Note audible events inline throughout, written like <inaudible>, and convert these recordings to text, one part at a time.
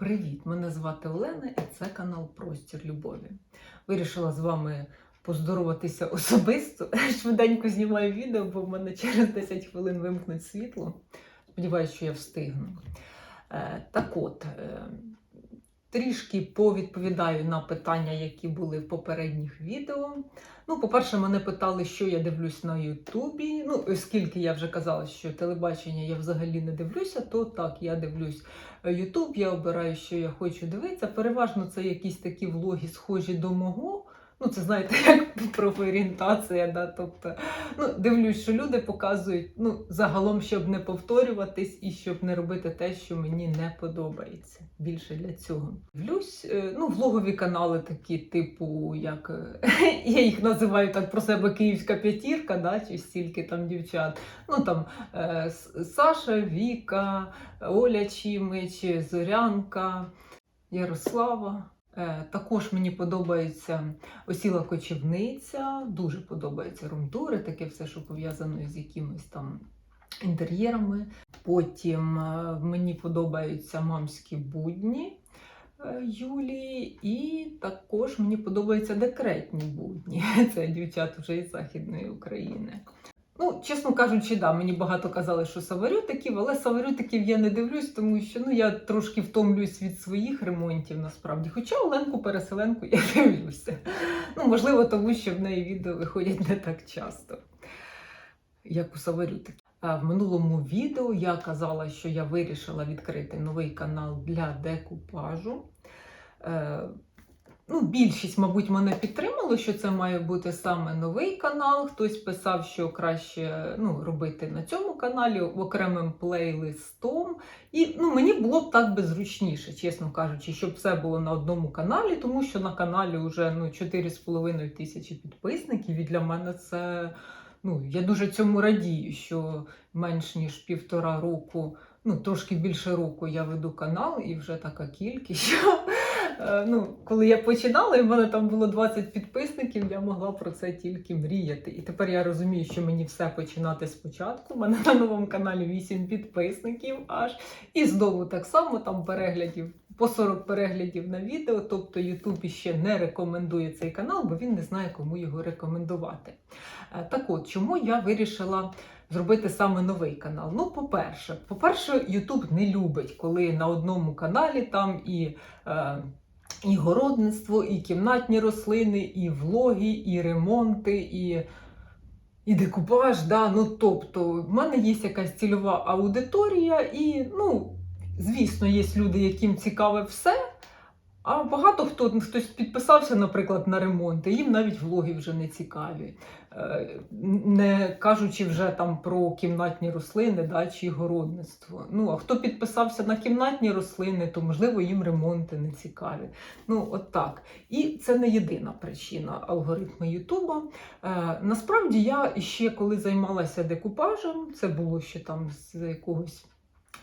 Привіт! Мене звати Олена і це канал Простір Любові. Вирішила з вами поздороватися <laughs> особисто. Швиденько знімаю відео, бо в мене через 10 хвилин вимкнуть світло. Сподіваюсь, що я встигну. Е, Так от, е, трішки повідповідаю на питання, які були в попередніх відео. Ну, по-перше, мене питали, що я дивлюсь на Ютубі. Ну, оскільки я вже казала, що телебачення я взагалі не дивлюся, то так, я дивлюсь Ютуб, я обираю, що я хочу дивитися. Переважно це якісь такі влоги, схожі до мого. Ну, це знаєте, <laughs> як профорієнтація, да? тобто ну, дивлюсь, що люди показують ну, загалом, щоб не повторюватись і щоб не робити те, що мені не подобається. Більше для цього. Дивлюсь, е, ну, влогові канали такі, типу, як <laughs> я їх називаю так про себе Київська п'ятірка, да? чи стільки там дівчат. Ну там е, Саша, Віка, Оля Чімич, Зорянка, Ярослава. Е, Також мені подобається осіла кочівниця, дуже подобається румтури, таке все, що пов'язано з якимись там інтер'єрами. Потім е, мені подобаються мамські будні е, Юлії, і також мені подобаються декретні будні. <laughs> Це дівчат вже із Західної України. Ну, чесно кажучи, да, мені багато казали, що саварютиків, але саварютиків я не дивлюсь, тому що ну, я трошки втомлююсь від своїх ремонтів насправді. Хоча Оленку Переселенку я <laughs> дивлюся. Ну, можливо, тому що в неї відео виходять не так часто, як у саварютиків. В минулому відео я казала, що я вирішила відкрити новий канал для декупажу. Ну, більшість, мабуть, мене підтримало, що це має бути саме новий канал. Хтось писав, що краще ну, робити на цьому каналі окремим плейлистом. І ну, мені було б так би зручніше, чесно кажучи, щоб все було на одному каналі, тому що на каналі вже ну, 4,5 тисячі підписників, і для мене це. Ну, я дуже цьому радію, що менш ніж півтора року, ну трошки більше року я веду канал, і вже така кількість. Е, ну, коли я починала, і в мене там було 20 підписників, я могла про це тільки мріяти. І тепер я розумію, що мені все починати спочатку. У мене на новому каналі 8 підписників аж. І знову так само там переглядів. По 40 переглядів на відео, тобто YouTube ще не рекомендує цей канал, бо він не знає, кому його рекомендувати. Е, Так от, чому я вирішила зробити саме новий канал? Ну, по-перше, по-перше, YouTube не любить, коли на одному каналі там і. Е, і городництво, і кімнатні рослини, і влоги, і ремонти, і, і декупаж. Да? Ну, тобто, в мене є якась цільова аудиторія, і, ну, звісно, є люди, яким цікаве все. А багато хто хтось підписався, наприклад, на ремонт, і їм навіть влоги вже не цікаві, не кажучи вже там про кімнатні рослини да, чи городництво. Ну, а хто підписався на кімнатні рослини, то можливо їм ремонти не цікаві. Ну, от так. І це не єдина причина алгоритму Ютуба. Е, насправді я ще коли займалася декупажем, це було ще там з якогось.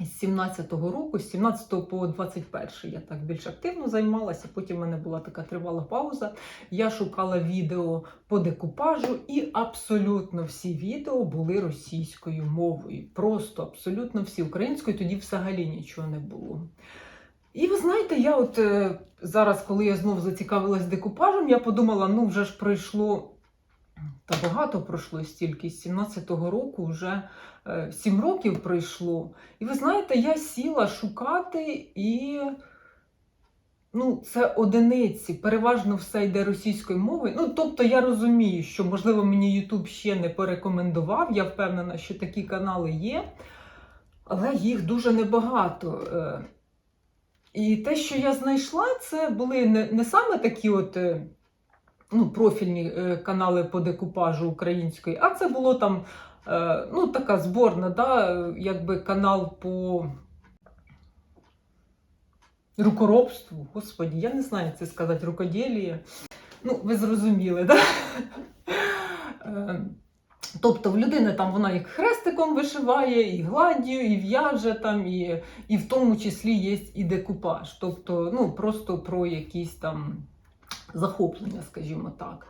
З 17-го року, з 17 по 21 я так більш активно займалася. Потім в мене була така тривала пауза. Я шукала відео по декупажу, і абсолютно всі відео були російською мовою. Просто абсолютно всі. Українською тоді взагалі нічого не було. І ви знаєте, я от е, зараз, коли я знов зацікавилась декупажем, я подумала: ну вже ж пройшло. Та багато пройшло стільки, з 17-го року вже е, 7 років пройшло. І ви знаєте, я сіла шукати і. Ну, це одиниці, переважно все йде російською мовою. Ну, тобто я розумію, що, можливо, мені YouTube ще не порекомендував. Я впевнена, що такі канали є, але їх дуже небагато. Е, І те, що я знайшла, це були не, не саме такі от. Ну, профільні е, канали по декупажу української, а це було там е, ну, така зборна, да, якби канал по рукоробству. Господі, я не знаю, як це сказати, рукоділія. Ну, ви зрозуміли, да? Е, Тобто в людини там вона і хрестиком вишиває, і гладдю, і в'яже там, і, і в тому числі є і декупаж. Тобто, ну, просто про якісь там захоплення, скажімо так.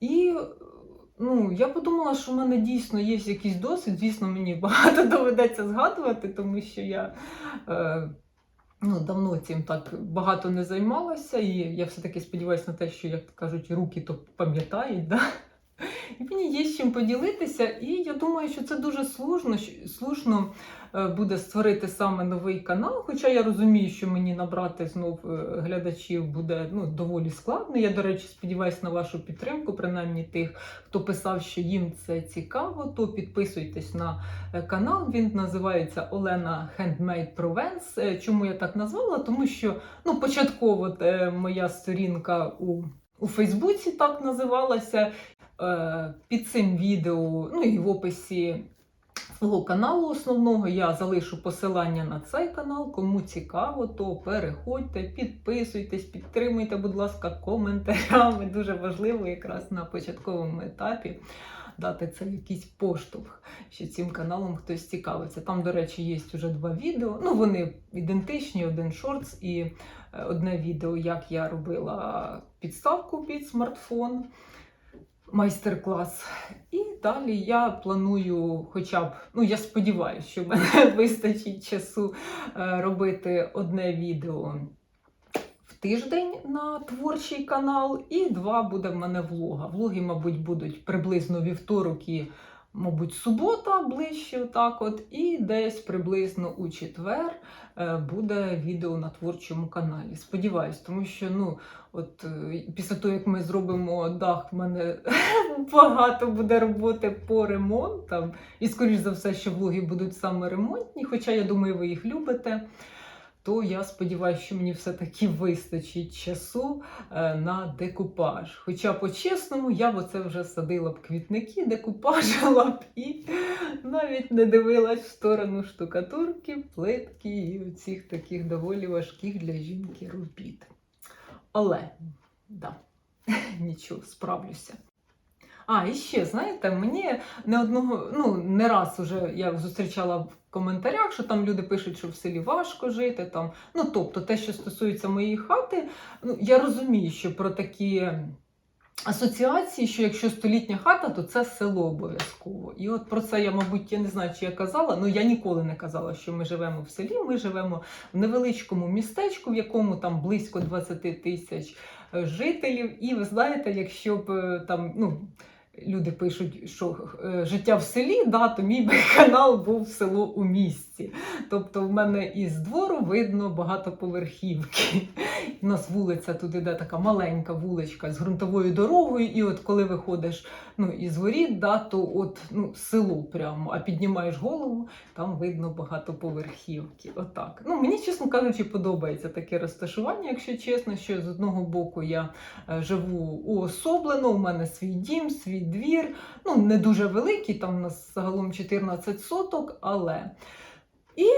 І ну, я подумала, що в мене дійсно є якийсь досвід. Звісно, мені <laughs> багато доведеться згадувати, тому що я е, ну, давно цим так багато не займалася, і я все-таки сподіваюся на те, що, як кажуть, руки то пам'ятають. Да? І мені є з чим поділитися, і я думаю, що це дуже слушно, слушно е, буде створити саме новий канал. Хоча я розумію, що мені набрати знов е, глядачів буде ну, доволі складно. Я, до речі, сподіваюся на вашу підтримку, принаймні тих, хто писав, що їм це цікаво, то підписуйтесь на е, канал. Він називається Олена Handmade Provence. Чому я так назвала? Тому що ну, початково моя сторінка у, у Фейсбуці так називалася. Е, Під цим відео, ну і в описі свого каналу основного я залишу посилання на цей канал. Кому цікаво, то переходьте, підписуйтесь, підтримуйте, будь ласка, коментарями. <laughs> Дуже важливо якраз на початковому етапі дати це якийсь поштовх, що цим каналом хтось цікавиться. Там, до речі, є вже два відео. Ну, вони ідентичні, один шортс і е, одне відео, як я робила підставку під смартфон майстер-клас. І далі я планую, хоча б, ну я сподіваюся, що в мене <laughs> вистачить часу е, робити одне відео в тиждень на творчий канал, і два буде в мене влога. Влоги, мабуть, будуть приблизно вівторок і, мабуть, субота ближче, отак от, і десь приблизно у четвер е, буде відео на творчому каналі. Сподіваюсь, тому що ну. От е, після того, як ми зробимо дах, в мене <laughs> багато буде роботи по ремонтам. І, скоріш за все, що влоги будуть саме ремонтні, хоча я думаю, ви їх любите. То я сподіваюся, що мені все-таки вистачить часу е, на декупаж. Хоча, по-чесному, я б оце вже садила б квітники, декупажила <laughs> б і навіть не дивилась в сторону штукатурки, плитки і оцих таких доволі важких для жінки робіт. Але, да, <laughs> нічого, справлюся. А, і ще, знаєте, мені не одного, ну, не раз уже я зустрічала в коментарях, що там люди пишуть, що в селі важко жити. Там. Ну, тобто, те, що стосується моєї хати, ну, я розумію, що про такі асоціації, що якщо столітня хата, то це село обов'язково. І от про це я, мабуть, я не знаю, чи я казала, але я ніколи не казала, що ми живемо в селі. Ми живемо в невеличкому містечку, в якому там близько 20 тисяч е, жителів. І ви знаєте, якщо б е, там, ну. Люди пишуть, що е, життя в селі, да, то мій би <laughs> канал був село у місті. Тобто в мене із двору видно багатоповерхівки. У нас вулиця тут іде така маленька вуличка з ґрунтовою дорогою, і от коли виходиш ну, із воріт, да, то от ну, село прямо, а піднімаєш голову, там видно багатоповерхівки. Отак. Ну, мені, чесно кажучи, подобається таке розташування, якщо чесно, що з одного боку я е, живу уособлено, у мене свій дім, свій двір. Ну, не дуже великий, там у нас загалом 14 соток, але. І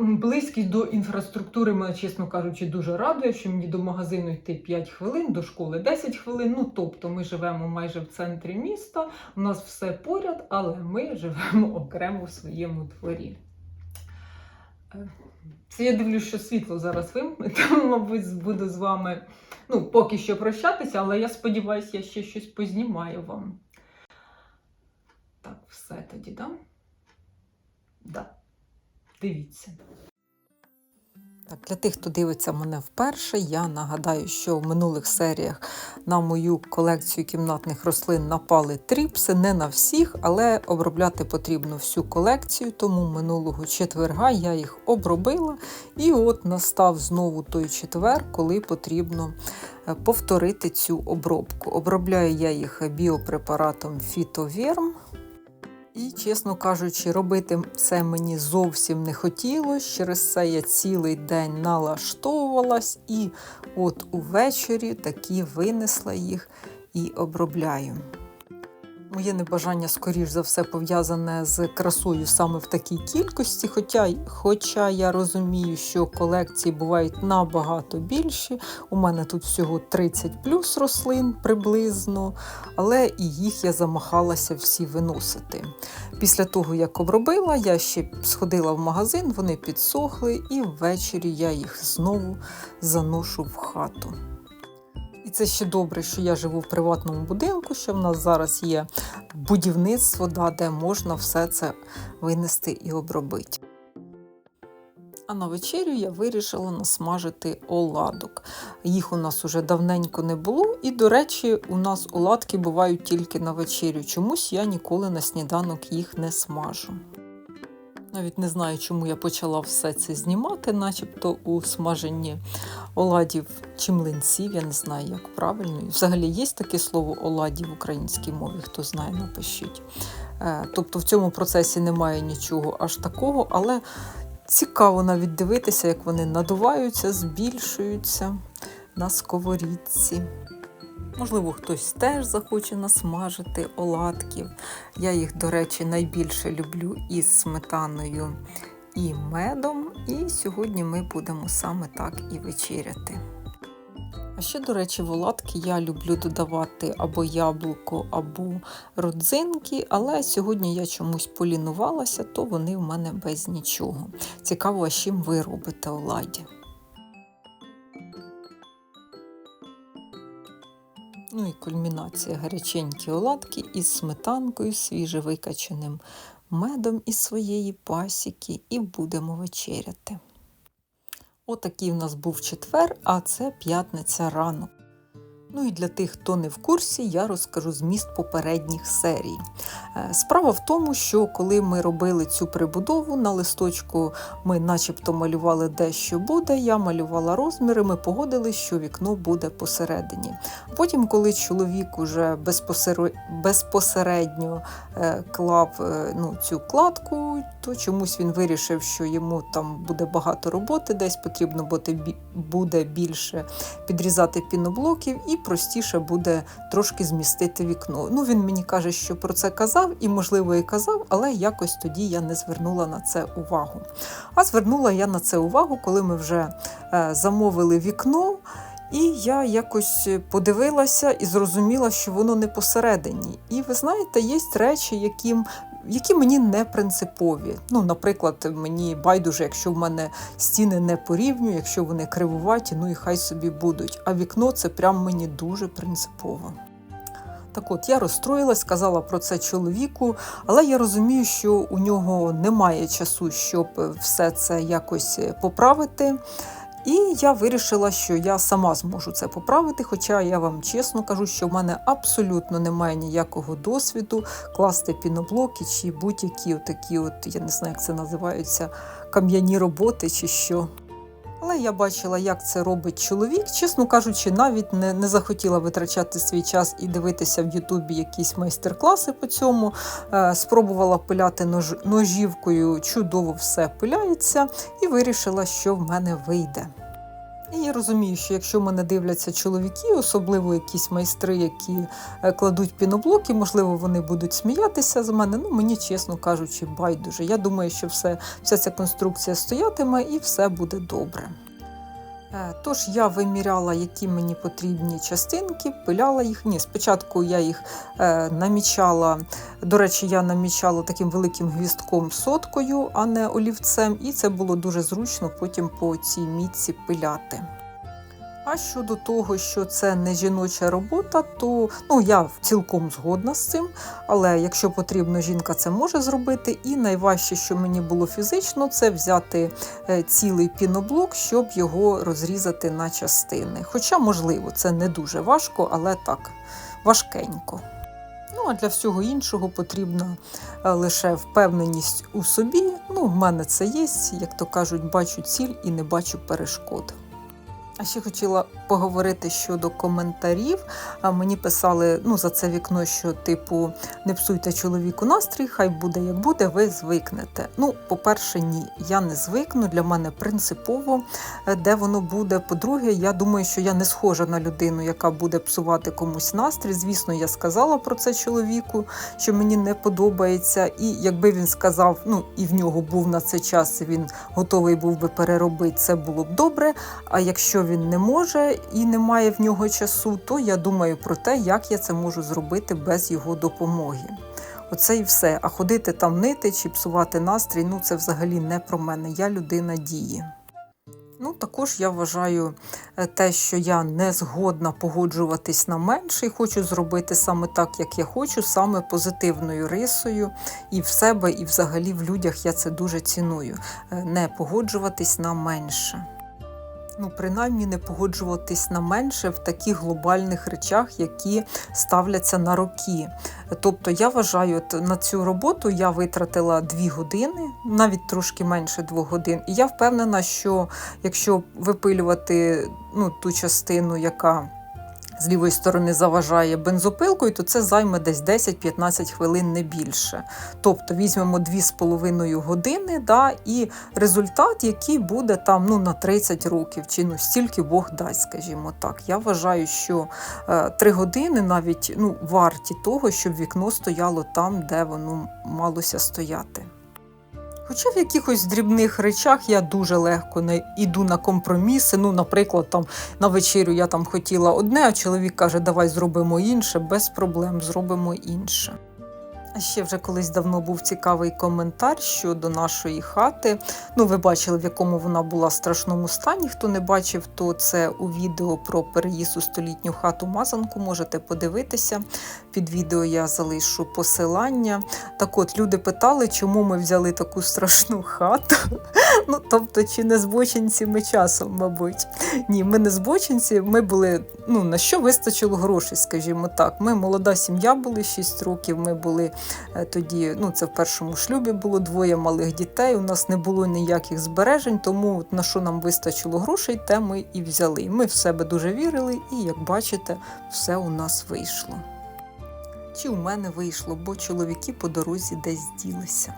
близькість до інфраструктури мене, чесно кажучи, дуже радує, що мені до магазину йти 5 хвилин, до школи 10 хвилин. Ну, тобто ми живемо майже в центрі міста, у нас все поряд, але ми живемо <laughs> окремо в своєму дворі. Е, Це я дивлюсь, що світло зараз вимкне, <laughs> мабуть, буду з вами ну, поки що прощатися, але я сподіваюся, я ще щось познімаю вам. Так, все тоді, да? Да. Дивіться. Так, для тих, хто дивиться мене вперше, я нагадаю, що в минулих серіях на мою колекцію кімнатних рослин напали тріпси, не на всіх, але обробляти потрібно всю колекцію, тому минулого четверга я їх обробила. І от настав знову той четвер, коли потрібно е, повторити цю обробку. Обробляю я їх біопрепаратом Фітоверм. І, чесно кажучи, робити це мені зовсім не хотілося. Через це я цілий день налаштовувалась, і от увечері таки винесла їх і обробляю. Моє небажання, скоріш за все, пов'язане з красою саме в такій кількості. Хоча, хоча я розумію, що колекції бувають набагато більші. У мене тут всього 30 плюс рослин приблизно, але і їх я замахалася всі виносити. Після того, як обробила, я ще сходила в магазин, вони підсохли, і ввечері я їх знову заношу в хату. І це ще добре, що я живу в приватному будинку, що в нас зараз є будівництво, да, де можна все це винести і обробити. А на вечерю я вирішила насмажити оладок. Їх у нас уже давненько не було, і, до речі, у нас оладки бувають тільки на вечерю. Чомусь я ніколи на сніданок їх не смажу. Навіть не знаю, чому я почала все це знімати, начебто у смаженні оладів чи млинців, я не знаю, як правильно. Взагалі є таке слово оладі в українській мові, хто знає, напишіть. Е, Тобто в цьому процесі немає нічого аж такого, але цікаво навіть дивитися, як вони надуваються, збільшуються на сковорідці. Можливо, хтось теж захоче насмажити оладків. Я їх, до речі, найбільше люблю із сметаною і медом. І сьогодні ми будемо саме так і вечеряти. А ще, до речі, в оладки я люблю додавати або яблуко, або родзинки, але сьогодні я чомусь полінувалася, то вони в мене без нічого. Цікаво, а чим ви робите оладі. Ну і кульмінація гаряченькі оладки із сметанкою, свіжевикаченим медом із своєї пасіки, і будемо вечеряти. Отакий в нас був четвер, а це п'ятниця ранок. Ну і для тих, хто не в курсі, я розкажу зміст попередніх серій. Е, Справа в тому, що коли ми робили цю прибудову на листочку, ми начебто малювали де що буде. Я малювала розміри, ми погодили, що вікно буде посередині. Потім, коли чоловік уже безпосередньо, е, клав е, ну, цю кладку, то чомусь він вирішив, що йому там буде багато роботи, десь потрібно буде більше підрізати піноблоків і простіше буде трошки змістити вікно. Ну, він мені каже, що про це казав, і, можливо, і казав, але якось тоді я не звернула на це увагу. А звернула я на це увагу, коли ми вже е, замовили вікно. І я якось подивилася і зрозуміла, що воно не посередині. І ви знаєте, є речі, яким, які мені не принципові. Ну, наприклад, мені байдуже, якщо в мене стіни не по рівню, якщо вони кривуваті, ну і хай собі будуть. А вікно це прям мені дуже принципово. Так от я розстроїлась, сказала про це чоловіку, але я розумію, що у нього немає часу, щоб все це якось поправити. І я вирішила, що я сама зможу це поправити. Хоча я вам чесно кажу, що в мене абсолютно немає ніякого досвіду класти піноблоки чи будь-які такі, от я не знаю, як це називаються, кам'яні роботи чи що. Але я бачила, як це робить чоловік. Чесно кажучи, навіть не, не захотіла витрачати свій час і дивитися в Ютубі якісь майстер-класи по цьому. Е, спробувала пиляти нож, ножівкою, чудово все пиляється, і вирішила, що в мене вийде. І я розумію, що якщо мене дивляться чоловіки, особливо якісь майстри, які е, кладуть піноблоки, можливо, вони будуть сміятися з мене. Ну мені, чесно кажучи, байдуже. Я думаю, що все, вся ця конструкція стоятиме і все буде добре. Е, Тож я виміряла, які мені потрібні частинки, пиляла їх. Ні, спочатку я їх е, намічала. До речі, я намічала таким великим гвістком соткою, а не олівцем, і це було дуже зручно потім по цій мітці пиляти. А щодо того, що це не жіноча робота, то ну, я цілком згодна з цим. Але якщо потрібно, жінка це може зробити. І найважче, що мені було фізично, це взяти е, цілий піноблок, щоб його розрізати на частини. Хоча, можливо, це не дуже важко, але так, важкенько. Ну, а для всього іншого потрібна е, лише впевненість у собі. Ну, в мене це є, як то кажуть, бачу ціль і не бачу перешкод. А ще хотіла поговорити щодо коментарів. Мені писали ну, за це вікно, що типу не псуйте чоловіку настрій, хай буде як буде, ви звикнете. Ну, по-перше, ні, я не звикну. Для мене принципово, е, де воно буде. По-друге, я думаю, що я не схожа на людину, яка буде псувати комусь настрій. Звісно, я сказала про це чоловіку, що мені не подобається. І якби він сказав, ну і в нього був на це час, він готовий був би переробити, це було б добре. А якщо він не може і немає в нього часу, то я думаю про те, як я це можу зробити без його допомоги. Оце і все. А ходити там нити чи псувати настрій ну це взагалі не про мене. Я людина дії. Ну, також я вважаю е, те, що я не згодна погоджуватись на менше і хочу зробити саме так, як я хочу, саме позитивною рисою. І в себе, і взагалі в людях я це дуже ціную. Е, Не погоджуватись на менше. Ну, принаймні не погоджуватись на менше в таких глобальних речах, які ставляться на роки. Тобто я вважаю, на цю роботу я витратила дві години, навіть трошки менше двох годин. І я впевнена, що якщо випилювати ну, ту частину, яка з лівої сторони заважає бензопилкою, то це займе десь 10-15 хвилин не більше. Тобто візьмемо 2,5 години, да, і результат, який буде там ну, на 30 років, чи ну, стільки Бог дасть, скажімо так. Я вважаю, що е, 3 години навіть ну, варті того, щоб вікно стояло там, де воно малося стояти. Хоча в якихось дрібних речах я дуже легко не йду на компроміси. Ну, наприклад, там на вечерю я там хотіла одне, а чоловік каже, давай зробимо інше, без проблем зробимо інше. Ще вже колись давно був цікавий коментар щодо нашої хати. Ну, ви бачили, в якому вона була в страшному стані. Хто не бачив, то це у відео про переїзд у столітню хату Мазанку. Можете подивитися. Під відео я залишу посилання. Так от люди питали, чому ми взяли таку страшну хату. Ну, тобто, чи не збочинці ми часом, мабуть. Ні, ми не збочинці, ми були, ну, на що вистачило грошей, скажімо так. Ми молода сім'я були 6 років, ми були тоді, ну, це в першому шлюбі було двоє малих дітей, у нас не було ніяких збережень, тому на що нам вистачило грошей, те ми і взяли. Ми в себе дуже вірили, і, як бачите, все у нас вийшло. Чи у мене вийшло, бо чоловіки по дорозі десь ділися.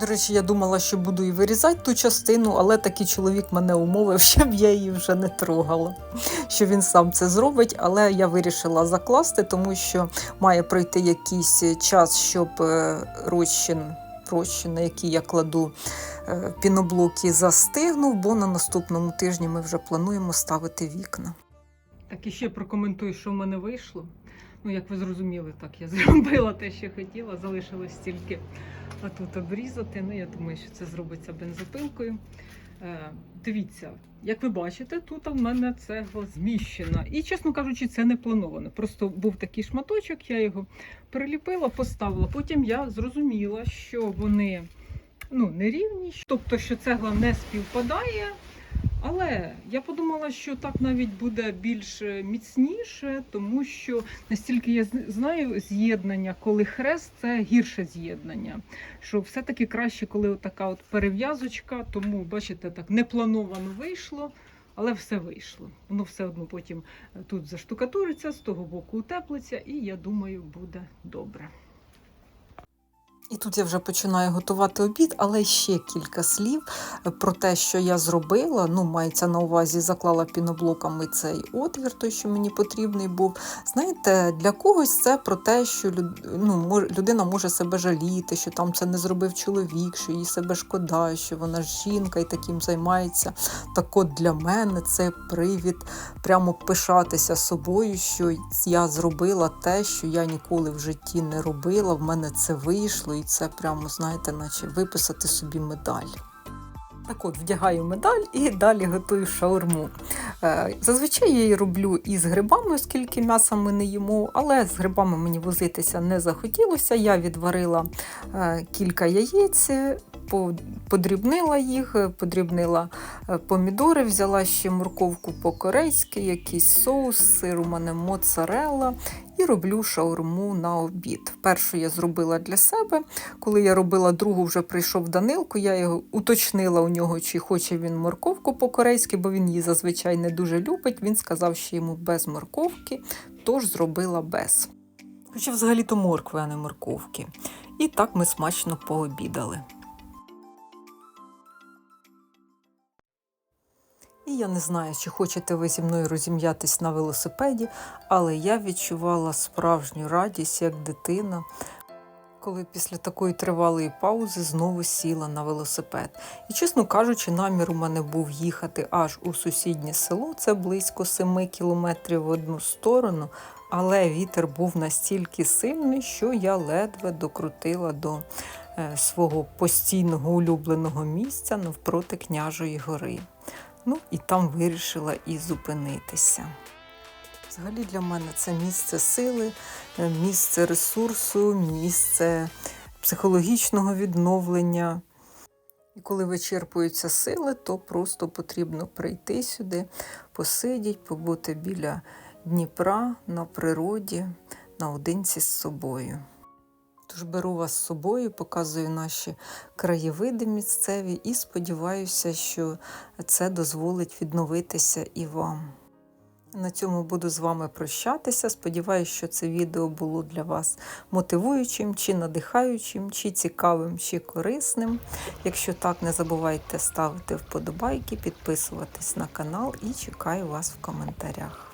До речі, я думала, що буду і вирізати ту частину, але такий чоловік мене умовив, <laughs> щоб я її вже не трогала. Що він сам це зробить, але я вирішила закласти, тому що має пройти якийсь час, щоб е, розчин, розчин, на який я кладу е, піноблоки, застигнув, бо на наступному тижні ми вже плануємо ставити вікна. Так і ще прокоментую, що в мене вийшло. Ну, як ви зрозуміли, так я <laughs> зробила те, що хотіла. Залишилось тільки тут обрізати. Ну, я думаю, що це зробиться бензопилкою. Е, дивіться, як ви бачите, тут в мене цегла зміщена. І, чесно кажучи, це не плановано. Просто був такий шматочок, я його приліпила, поставила. Потім я зрозуміла, що вони ну, нерівні, тобто, що цегла не співпадає. Але я подумала, що так навіть буде більш е, міцніше, тому що настільки я знаю з'єднання, коли хрест це гірше з'єднання. Що все-таки краще, коли така от перев'язочка, тому бачите, так неплановано вийшло, але все вийшло. Воно все одно потім е, тут заштукатуриться, з того боку утеплиться, і я думаю, буде добре. І тут я вже починаю готувати обід, але ще кілька слів про те, що я зробила. Ну, мається на увазі, заклала піноблоками цей отвір, той, що мені потрібний був. Знаєте, для когось це про те, що ну, людина може себе жаліти, що там це не зробив чоловік, що їй себе шкода, що вона ж жінка і таким займається. Так от для мене це привід прямо пишатися собою, що я зробила те, що я ніколи в житті не робила. В мене це вийшло, і це прямо, знаєте, наче виписати собі медаль. Так от, вдягаю медаль і далі готую шаурму. Е, Зазвичай я її роблю із грибами, оскільки м'яса ми не їмо, але з грибами мені возитися не захотілося. Я відварила е, кілька яєць, подрібнила їх, е, подрібнила е, помідори, взяла ще морковку по-корейськи, якийсь соус, сир у мене моцарелла і роблю шаурму на обід. Першу я зробила для себе. Коли я робила другу, вже прийшов Данилко, я його уточнила у нього, чи хоче він морковку по-корейськи, бо він її зазвичай не дуже любить. Він сказав, що йому без морковки, тож зробила без. Хоча взагалі-то моркви, а не морковки. І так ми смачно пообідали. І я не знаю, чи хочете ви зі мною розім'ятись на велосипеді, але я відчувала справжню радість як дитина, коли після такої тривалої паузи знову сіла на велосипед. І, чесно кажучи, намір у мене був їхати аж у сусіднє село, це близько 7 кілометрів в одну сторону, але вітер був настільки сильний, що я ледве докрутила до е, свого постійного улюбленого місця навпроти княжої гори. Ну і там вирішила і зупинитися. Взагалі для мене це місце сили, е, місце ресурсу, місце психологічного відновлення. І коли вичерпуються сили, то просто потрібно прийти сюди, посидіти, побути біля Дніпра на природі, наодинці з собою. Тож беру вас з собою, показую наші краєвиди місцеві і сподіваюся, що це дозволить відновитися і вам. На цьому буду з вами прощатися. Сподіваюся, що це відео було для вас мотивуючим, чи надихаючим, чи цікавим, чи корисним. Якщо так, не забувайте ставити вподобайки, підписуватись на канал і чекаю вас в коментарях.